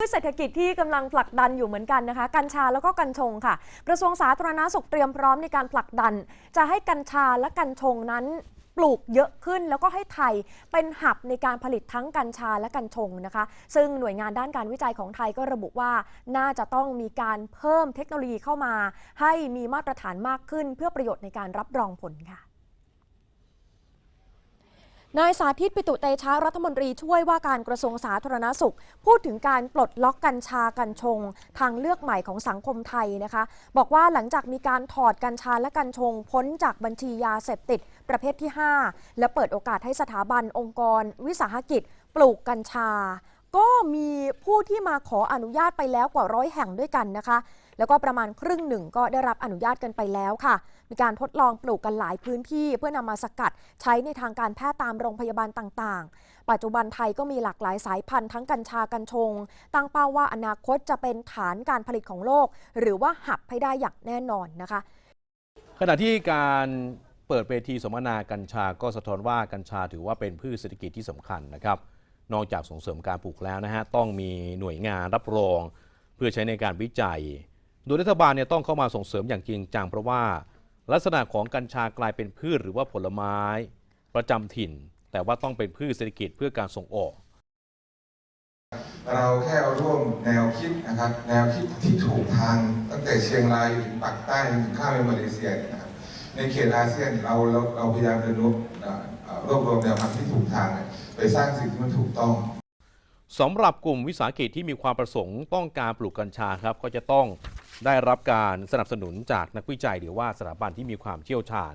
พืชเศรษฐกิจที่กำลังผลักดันอยู่เหมือนกันนะคะ กัญชาแล้วก็กัญชงค่ะ กระทรวงสาธารณาสุขเตรียมพร้อมในการผลักดัน จะให้กัญชาและกัญชงนั้นปลูกเยอะขึ้นแล้วก็ให้ไทยเป็นหับในการผลิตทั้งกัญชาและกัญชงนะคะ ซึ่งหน่วยงานด้านการวิจัยของไทยก็ระบุว่า น่าจะต้องมีการเพิ่มเทคโนโลยีเข้ามา ให้มีมาตรฐานมากขึ้น เพื่อประโยชน์ในการรับรองผลค่ะ นายสาธิตปิตุเตชะรัฐมนตรีช่วยว่าการกระทรวงสาธารณาสุข พูดถึงการปลดล็อกกัญชากัญชง ทางเลือกใหม่ของสังคมไทยนะคะ บอกว่าหลังจากมีการถอดกัญชาและกัญชง พ้นจากบัญชียาเสพติด ประเภทที่ 5 และเปิดโอกาสให้สถาบันองค์กร วิสาหกิจ ปลูกกัญชา ก็มีผู้ที่มาขออนุญาตไปแล้วกว่าร้อยแห่งด้วยกันนะคะ แล้วก็ประมาณครึ่งหนึ่งก็ได้รับอนุญาตกันไปแล้วค่ะ มีการทดลองปลูกกันหลายพื้นที่ เพื่อนำมาสกัดใช้ในทางการแพทย์ตามโรงพยาบาลต่างๆ ปัจจุบันไทยก็มีหลากหลายสายพันธุ์ทั้งกัญชากัญชง ตั้งเป้าว่าอนาคตจะเป็นฐานการผลิตของโลก หรือว่าหับให้ได้อย่างแน่นอนนะคะ ขณะที่การเปิดเวทีสมนากัญชาก็สะท้อนว่ากัญชาถือว่าเป็นพืชเศรษฐกิจที่สำคัญนะครับ นอกจากส่งเสริมการปลูกแล้วนะฮะต้องมีหน่วยงานรับรอง เพื่อใช้ในการวิจัย โดยรัฐบาลเนี่ยต้องเข้ามาส่งเสริมอย่างจริงจังเพราะว่าลักษณะของกัญชากลายเป็นพืชหรือว่าผลไม้ ประจำถิ่น แต่ว่าต้องเป็นพืชเศรษฐกิจเพื่อการส่งออก เราแค่เอาร่วมแนวคิดนะครับ แนวคิดที่ถูกทางตั้งแต่เชียงรายถึงปากใต้ถึงข้ามไปมาเลเซียเนี่ยนะครับในเขตอาเซียนเราเราเราพยายามเรียนรู้เอ่อเอ่อรวบรวมแนวความคิดที่ถูกทางเนี่ย ไปสร้างสิ่งที่มันถูกต้องสำหรับกลุ่มวิสาหกิจที่มีความประสงค์ต้องการปลูกกัญชาครับ ก็จะต้องได้รับการสนับสนุนจากนักวิจัย หรือว่าสถาบันที่มีความเชี่ยวชาญ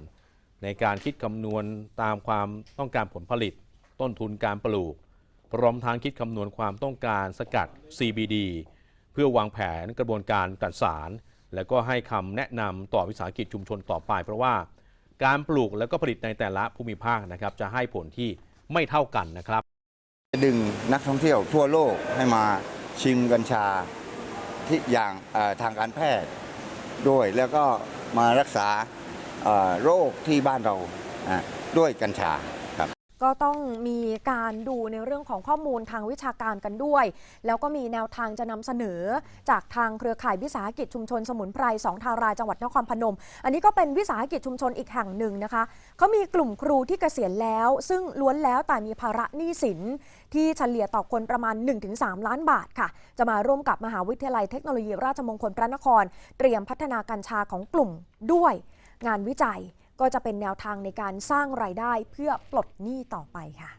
ในการคิดคำนวณตามความต้องการผลผลิต ต้นทุนการปลูก พร้อมทั้งคิดคำนวณความต้องการสกัด CBD เพื่อวางแผนกระบวนการกัดสาร และก็ให้คำแนะนำต่อวิสาหกิจชุมชนต่อไป เพราะว่าการปลูกและก็ผลิตในแต่ละภูมิภาคนะครับจะให้ผลที่ ไม่เท่ากันนะครับ ดึงนักท่องเที่ยวทั่วโลกให้มาชิมกัญชาที่อย่างทางการแพทย์ด้วยแล้วก็มารักษาโรคที่บ้านเราด้วยกัญชา ก็ต้องมีการดูในเรื่องของข้อมูลทางวิชาการกันด้วย แล้วก็มีแนวทางจะนำเสนอ จากทางเครือข่ายวิสาหกิจชุมชนสมุนไพรสองทารายจังหวัดนครพนม อันนี้ก็เป็นวิสาหกิจชุมชนอีกแห่งหนึ่งนะคะเขามีกลุ่มครูที่เกษียณแล้ว ซึ่งล้วนแล้วแต่มีภาระหนี้สินที่เฉลี่ยต่อคนประมาณ 1-3 ล้านบาทค่ะ จะมาร่วมกับมหาวิทยาลัยเทคโนโลยีราชมงคลพระนคร เตรียมพัฒนากัญชาของกลุ่มด้วยงานวิจัย ก็จะเป็นแนวทางในการสร้างรายได้เพื่อปลดหนี้ต่อไปค่ะ